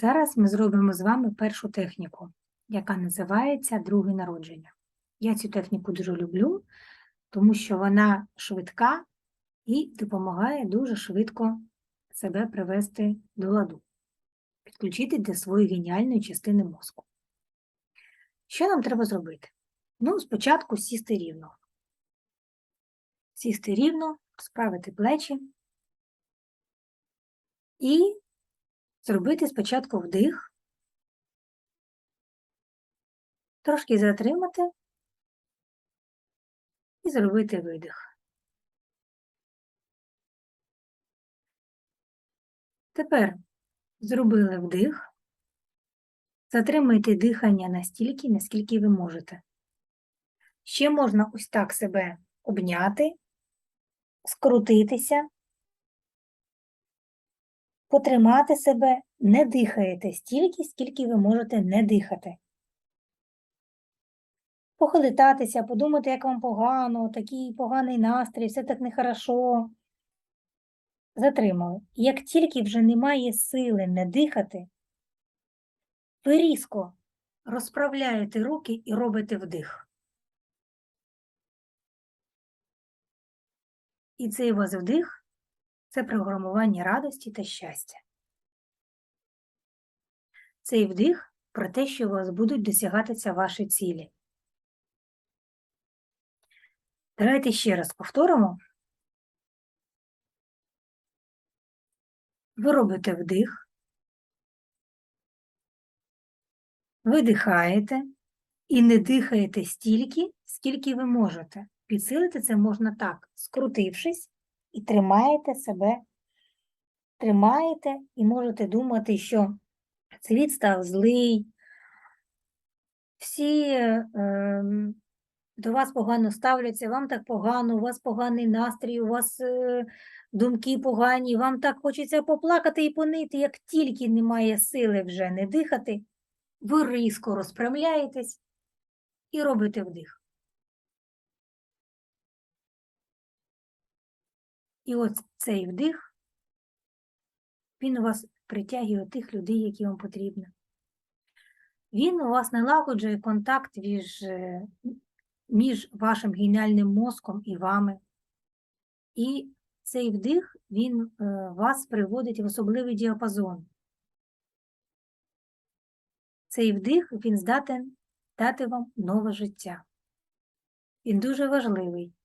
Зараз ми зробимо з вами першу техніку, яка називається друге народження. Я цю техніку дуже люблю, тому що вона швидка і допомагає дуже швидко себе привести до ладу, підключити до своєї геніальної частини мозку. Що нам треба зробити? Ну, спочатку сісти рівно. Сісти рівно, розправити плечі і зробити спочатку вдих, трошки затримати і зробити видих. Тепер зробили вдих, затримайте дихання настільки, наскільки ви можете. Ще можна ось так себе обняти, скрутитися, потримати себе, не дихаєте стільки, скільки ви можете не дихати. Похилитатися, подумати, як вам погано, такий поганий настрій, все так нехорошо. Затримали. Як тільки вже немає сили не дихати, ви різко розправляєте руки і робите вдих. І цей у вас вдих це програмування радості та щастя. Цей вдих про те, що у вас будуть досягатися ваші цілі. Давайте ще раз повторимо. Ви робите вдих, видихаєте і не дихаєте стільки, скільки ви можете. Підсилити це можна так, скрутившись, і тримаєте себе, тримаєте і можете думати, що світ став злий, всі е, ем, до вас погано ставляться, вам так погано, у вас поганий настрій, у вас е, думки погані, вам так хочеться поплакати і понити, як тільки немає сили вже не дихати, ви різко розправляєтесь і робите вдих. І от цей вдих, він у вас притягує тих людей, які вам потрібні. Він у вас налагоджує контакт між, е, між вашим геніальним мозком і вами. І цей вдих, він е, вас приводить в особливий діапазон. Цей вдих, він здатен дати вам нове життя. Він дуже важливий.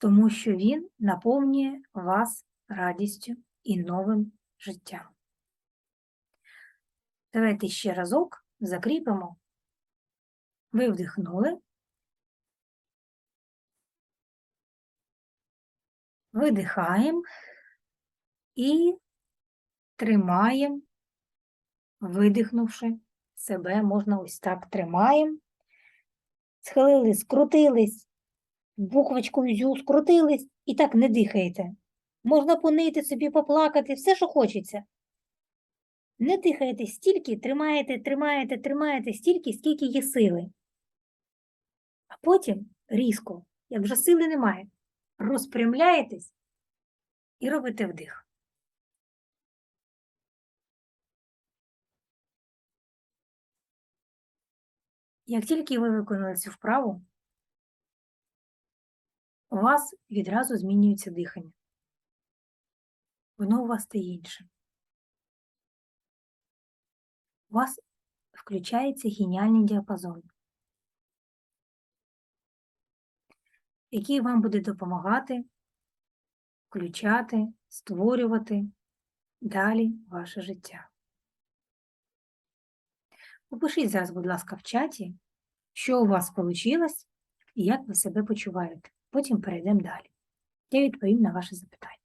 Тому що він наповнює вас радістю і новим життям. Давайте ще разок закріпимо. Ви вдихнули, видихаємо і тримаємо, видихнувши себе, можна ось так тримаємо, схилили, скрутились, буквочкою зю скрутились і так не дихаєте. Можна понити собі, поплакати, все, що хочеться. Не дихаєте стільки, тримаєте, тримаєте, тримаєте стільки, скільки є сили. А потім різко, як вже сили немає, розпрямляєтесь і робите вдих. Як тільки ви виконали цю вправу, у вас відразу змінюється дихання. Воно у вас стає іншим. У вас включається геніальний діапазон, який вам буде допомагати включати, створювати далі ваше життя. Попишіть зараз, будь ласка, в чаті, що у вас вийшло і як ви себе почуваєте. Потім перейдемо далі. Я відповім на ваше запитання.